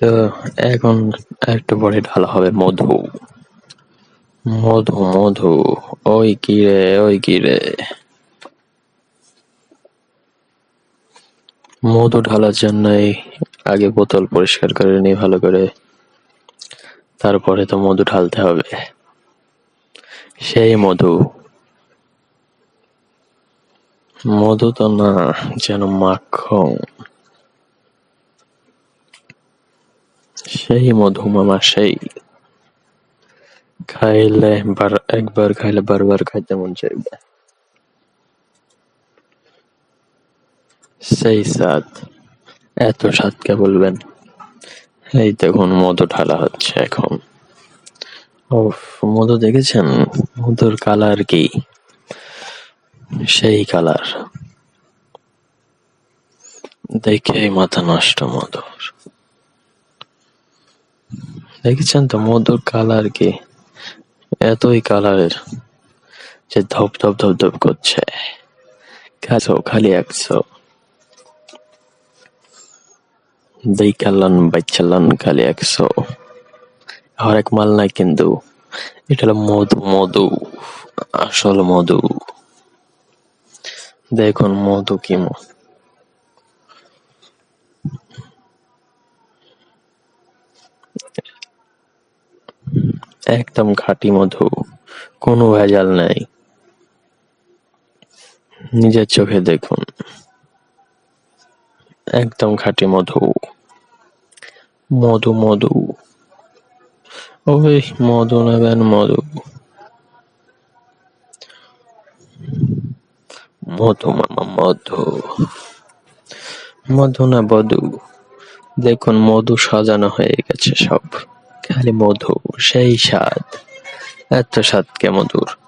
তো এখন একটু পরে ঢালা হবে মধু। মধু মধু, ওই কি রে, ওই কি রে? মধু ঢালার জন্যই আগে বোতল পরিষ্কার করে নিই ভালো করে। তারপরে তো মধু ঢালতে হবে। সেই মধু। মধু তো না, যেন মাখন। সেই মধু মামা সেই খাইলে বার একবার খাইলে বারবার খাইতে মন চাইবে। সেই স্বাদ, এত স্বাদ কে বলবেন? এই দেখুন, মধু ঢালা হচ্ছে এখন। উফ, মধু দেখেছেন? মধুর কালার কি? সেই কালার। দেখেই মাথা নষ্ট মধুর। দেখেছেন তো মধুর কালার কি? এতই কালারের যে ধপ ধপ ধপ ধপ করছে। খাসো, খালি একশো। দেখালান বাচ্চালান খালি একশো। আর এক মাল নাই কিন্তু। এটা হলো মধু মধু, আসল মধু। দেখুন মধু কি ম- একদম খাঁটি মধু, কোনো ভেজাল নাই। নিজের চোখে দেখুন। একদম খাঁটি মধু। মধু মধু। ওই মধু নেবেন, মধু। মধু মামা, মধু। মধু না বধু। দেখুন মধু সাজানো হয়ে গেছে সব। খালি মধু সেই স্বাদ। এত স্বাদ কে মধুর?